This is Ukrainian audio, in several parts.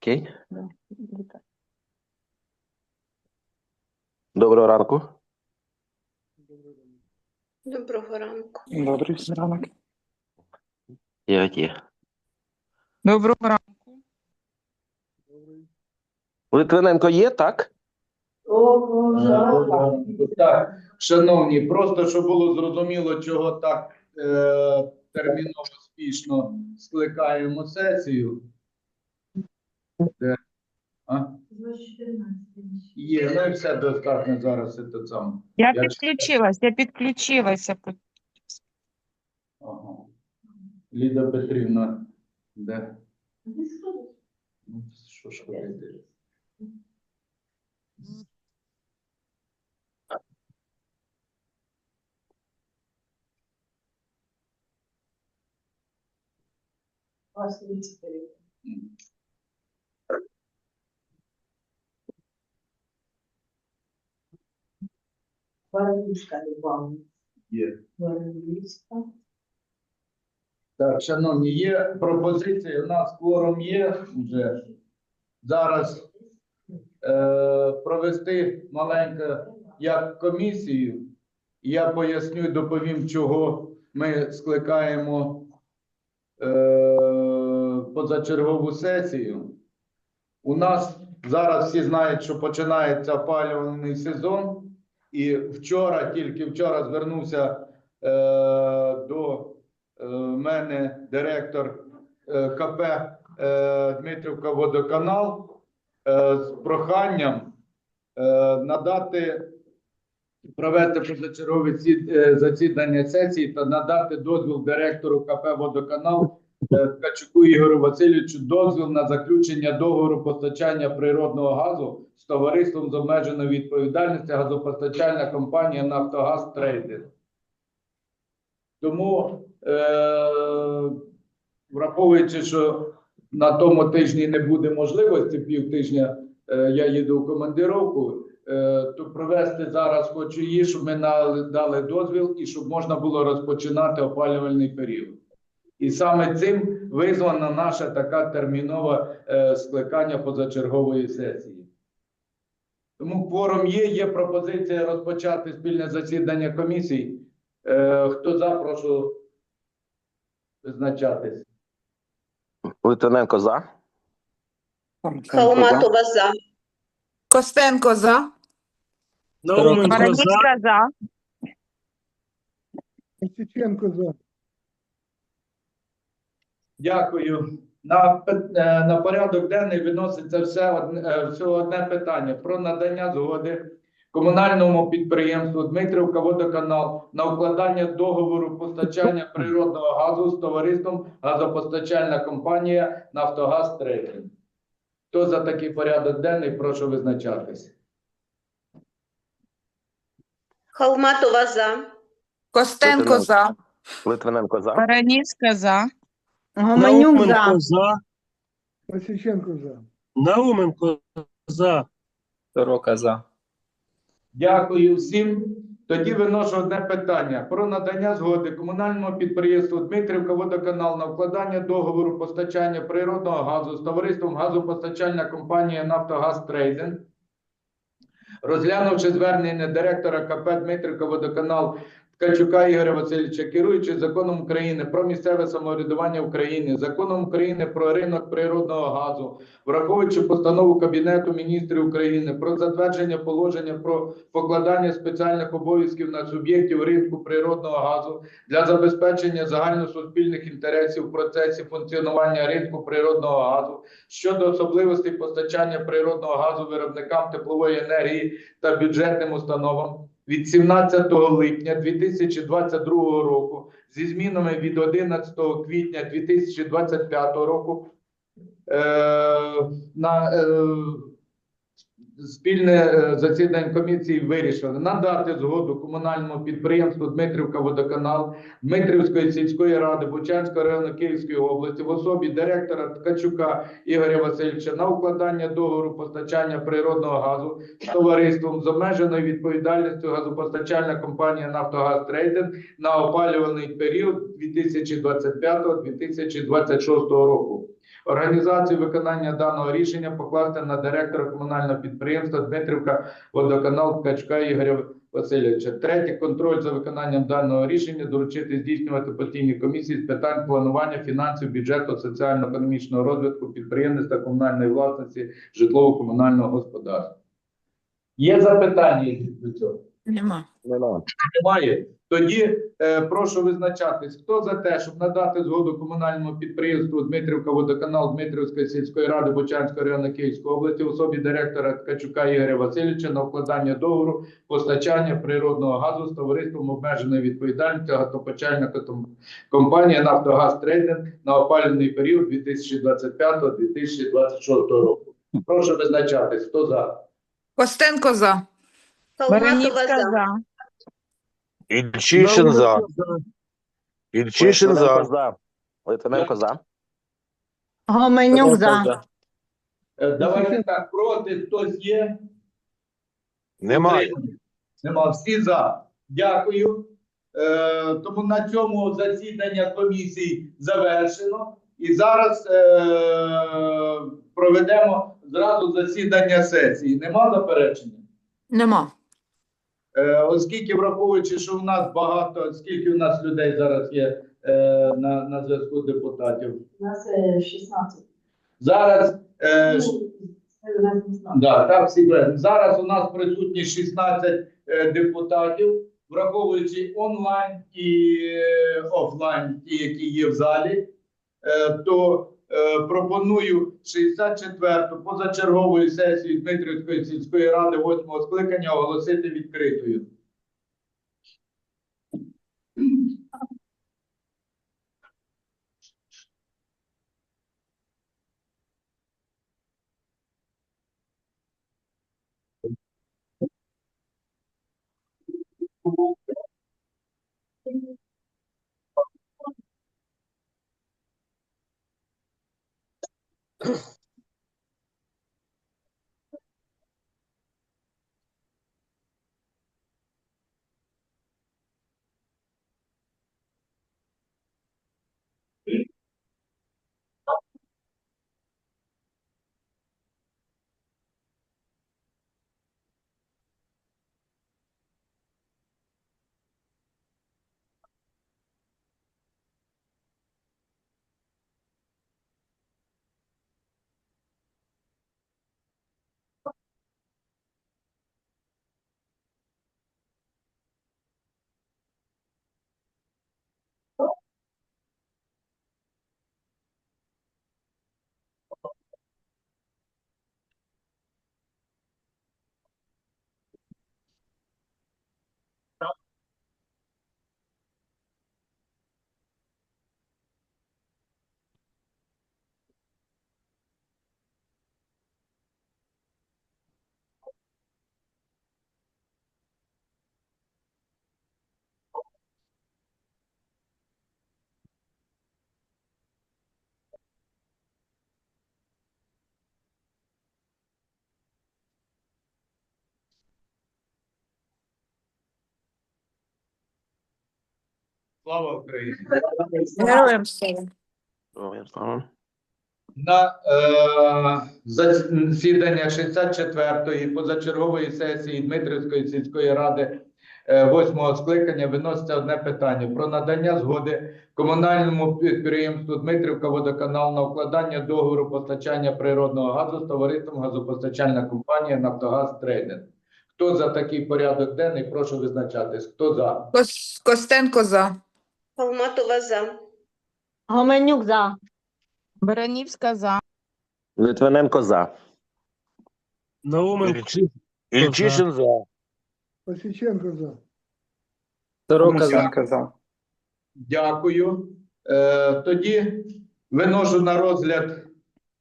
Окей. Доброго ранку. Доброго ранку. Добрий ранок. Я є. Доброго ранку. Литвиненко є, так? Так, шановні, просто щоб було зрозуміло, чого так е, терміново спішно скликаємо сесію. Де? А? Є, ну і все достатньо зараз це те саме. Я Я підключилась, я підключилася. Ага. Ліда Петрівна, де? Ну, що ж ходити? М. Є. Так, шановні, є пропозиції. У нас кворум є вже. Зараз е, провести маленьку як комісію. Я поясню і доповім, чого ми скликаємо е, позачергову сесію. У нас зараз всі знають, що починається опалювальний сезон, і вчора, тільки вчора звернувся е, до е, мене директор е, КП е, Дмитрівка Водоканал е, з проханням е, надати провести позачергове засідання сесії та надати дозвіл директору КП Водоканал Ткачуку Ігорю Васильовичу дозвіл на заключення договору постачання природного газу з товариством з обмеженою відповідальністю газопостачальна компанія Нафтогаз Трейдинг. Тому, е, враховуючи, що на тому тижні не буде можливості пів тижня, е, я їду в командировку, е, то провести зараз хочу її, щоб ми дали дозвіл і щоб можна було розпочинати опалювальний період. І саме цим визвана наша така термінова е, скликання позачергової сесії. Тому кворум є, є пропозиція розпочати спільне засідання комісії. Е, хто за, прошу визначатись. Литвиненко за. Халматова за. Костенко за. Науменко за. Баранівська за. Костюченко за. Дякую. На, е, на порядок денний відноситься все одне, е, одне питання про надання згоди комунальному підприємству Дмитрівка Водоканал на укладання договору постачання природного газу з товариством газопостачальна компанія Нафтогаз Трейдинг. Хто за такий порядок денний, прошу визначатись. Халматова за. Костенко за. Литвиненко за. Баранівська за. Гомонюк за. Науменко за. Костюченко за. Науменко за. Сорока за. Дякую всім. Тоді виношу одне питання про надання згоди комунальному підприємству Дмитрівка Водоканал на вкладання договору постачання природного газу з товариством газопостачальна компанія Нафтогаз Трейдинг. Розглянувши звернення директора КП Дмитрівка Водоканал Ткачука Ігоря Васильовича, керуючи законом України про місцеве самоврядування України, законом України про ринок природного газу, враховуючи постанову Кабінету міністрів України про затвердження положення про покладання спеціальних обов'язків на суб'єктів ринку природного газу для забезпечення загальносуспільних інтересів в процесі функціонування ринку природного газу щодо особливостей постачання природного газу виробникам теплової енергії та бюджетним установам від 17 липня 2022 року зі змінами від 11 квітня 2025 року е, на, е, спільне е, засідання комісії вирішили надати згоду комунальному підприємству Дмитрівка Водоканал Дмитрівської сільської ради Бучанського району Київської області в особі директора Ткачука Ігоря Васильовича на укладання договору постачання природного газу з товариством з обмеженою відповідальністю газопостачальна компанія Нафтогаз Трейдинг на опалювальний період 2025-2026 року. Організацію виконання даного рішення покласти на директора комунального підприємства Дмитрівка водоканал Ткачка Ігоря Васильовича. Третє контроль за виконанням даного рішення доручити здійснювати постійні комісії з питань планування фінансів, бюджету, соціально-економічного розвитку підприємництва комунальної власності житлово-комунального господарства. Є запитання до цього? Нема. Нема. Немає. Тоді е, прошу визначатись, хто за те, щоб надати згоду комунальному підприємству Дмитрівка водоканал Дмитрівської сільської ради Бучанського району Київської області в особі директора Ткачука Ігоря Васильовича на укладання договору постачання природного газу з товариством обмеженої відповідальності газопочальна компанія Нафтогаз Трейдинг на опалювальний період 2025-2026 року. Прошу визначатись, хто за. Костенко за. Баранівська за. за. Ільчишин за. Ільчишин за. за. Литвиненко за. Гоменюк за. Е, Давайте так, проти хтось є? Немає. Нема. Всі за. Дякую. Е, тому на цьому засідання комісії завершено. І зараз е, проведемо зразу засідання сесії. Нема заперечення? Нема. Е, оскільки враховуючи, що в нас багато, скільки в нас людей зараз є е, на, на зв'язку депутатів? У нас е, 16. Зараз е, Ну. Да, так, всі. Зараз у нас присутні 16 е, депутатів, враховуючи онлайн і е, офлайн, ті, які є в залі, е, то е, пропоную 64-ту позачергової сесію Дмитрівської сільської ради 8 скликання оголосити відкритою. Слава Україні! Героям слава. Героям слава. На е, засідання 64-ї позачергової сесії Дмитрівської сільської ради е, восьмого скликання виноситься одне питання про надання згоди комунальному підприємству Дмитрівка водоканал на укладання договору постачання природного газу з товариством газопостачальна компанія Нафтогаз Трейдинг. Хто за такий порядок денний? Прошу визначатись. Хто за? Костенко за. Халматова за. Гоменюк за. Баранівська за. Литвиненко за. Науменко Ільчишин за. Васильченко за. Сорока за. Дякую. Е, тоді виношу на розгляд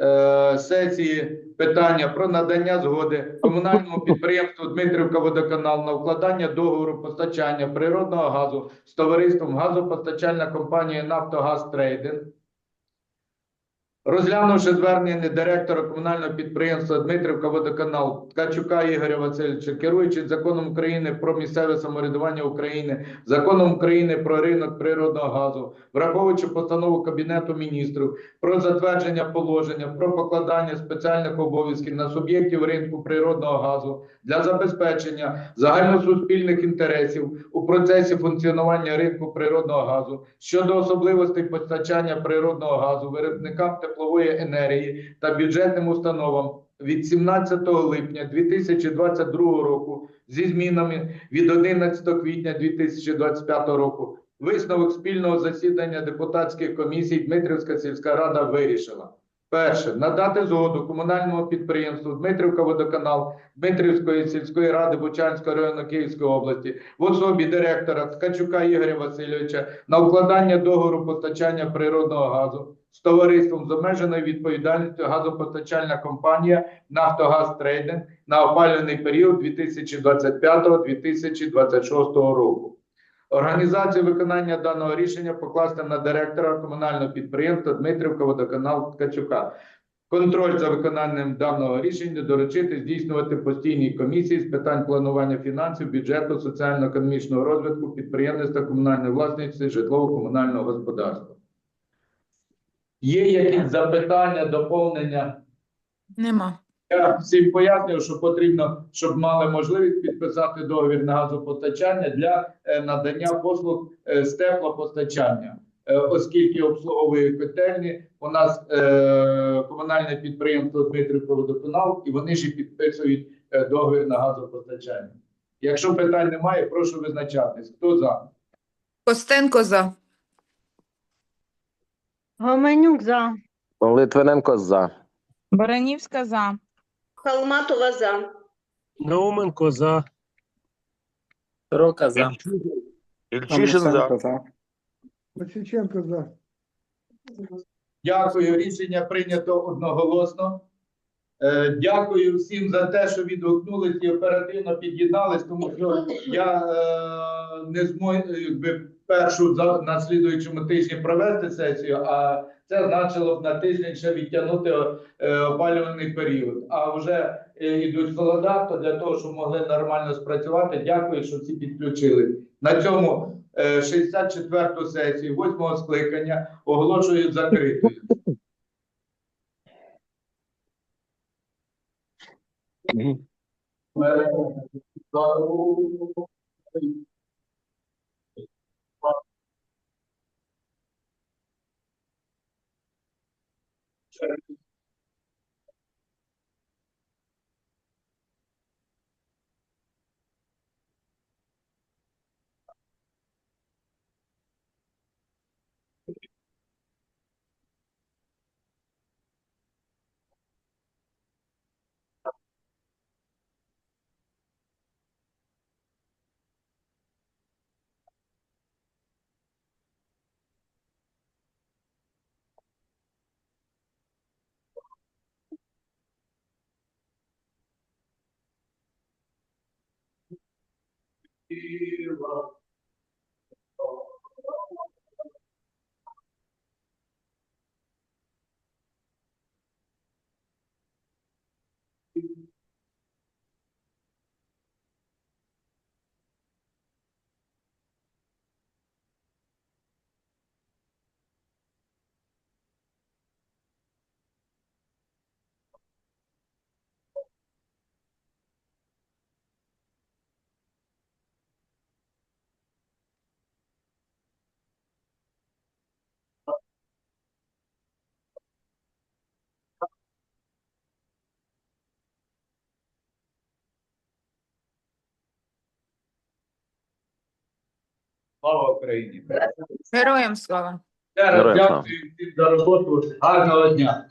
е, сесії питання про надання згоди комунальному підприємству Дмитрівка Водоканал на укладання договору постачання природного газу з товариством газопостачальна компанія Нафтогаз Трейдинг. Розглянувши звернення директора комунального підприємства Дмитрівка Водоканал Ткачука Ігоря Васильовича, керуючись законом України про місцеве самоврядування України, законом України про ринок природного газу, враховуючи постанову Кабінету міністрів про затвердження положення про покладання спеціальних обов'язків на суб'єктів ринку природного газу для забезпечення загальносуспільних інтересів у процесі функціонування ринку природного газу щодо особливостей постачання природного газу виробникам теплової енергії та бюджетним установам від 17 липня 2022 року зі змінами від 11 квітня 2025 року. Висновок спільного засідання депутатських комісій Дмитрівська сільська рада вирішила. Перше, надати згоду комунальному підприємству Дмитрівка Водоканал Дмитрівської сільської ради Бучанського району Київської області в особі директора Ткачука Ігоря Васильовича на укладання договору постачання природного газу з товариством з обмеженою відповідальністю газопостачальна компанія Нафтогаз Трейдинг на опалювальний період 2025-2026 року. Організацію виконання даного рішення покласти на директора комунального підприємства Дмитрівка Водоканал Ткачука. Контроль за виконанням даного рішення доручити здійснювати постійній комісії з питань планування фінансів, бюджету, соціально-економічного розвитку, підприємництва, комунальної власності, житлово-комунального господарства. Є якісь запитання, доповнення? Нема. Я всім пояснюю, що потрібно, щоб мали можливість підписати договір на газопостачання для е, надання послуг е, з теплопостачання, Е, оскільки обслуговує котельні. У нас е, комунальне підприємство Дмитрівка Водоканал, і вони ж підписують е, договір на газопостачання. Якщо питань немає, прошу визначатись. Хто за? Костенко за. Гоменюк за. Литвиненко за. Баранівська за. Холматова за. Науменко за. Сорока за. Ільчишин за. Васильченко за. Дякую. Рішення прийнято одноголосно. Е, Дякую всім за те, що відгукнулись і оперативно під'єднались, тому що я е, не зможу якби першу за на слідуючому тижні провести сесію, а це значило б на тиждень ще відтягнути е, опалювальний період. А вже е, йдуть холода, то для того, щоб могли нормально спрацювати, дякую, що всі підключили. На цьому е, 64-ту сесію, 8-го скликання оголошую закритою. turn Слава Україні! Героям слава. Ще раз Героям слава. дякую всім за роботу. Гарного дня.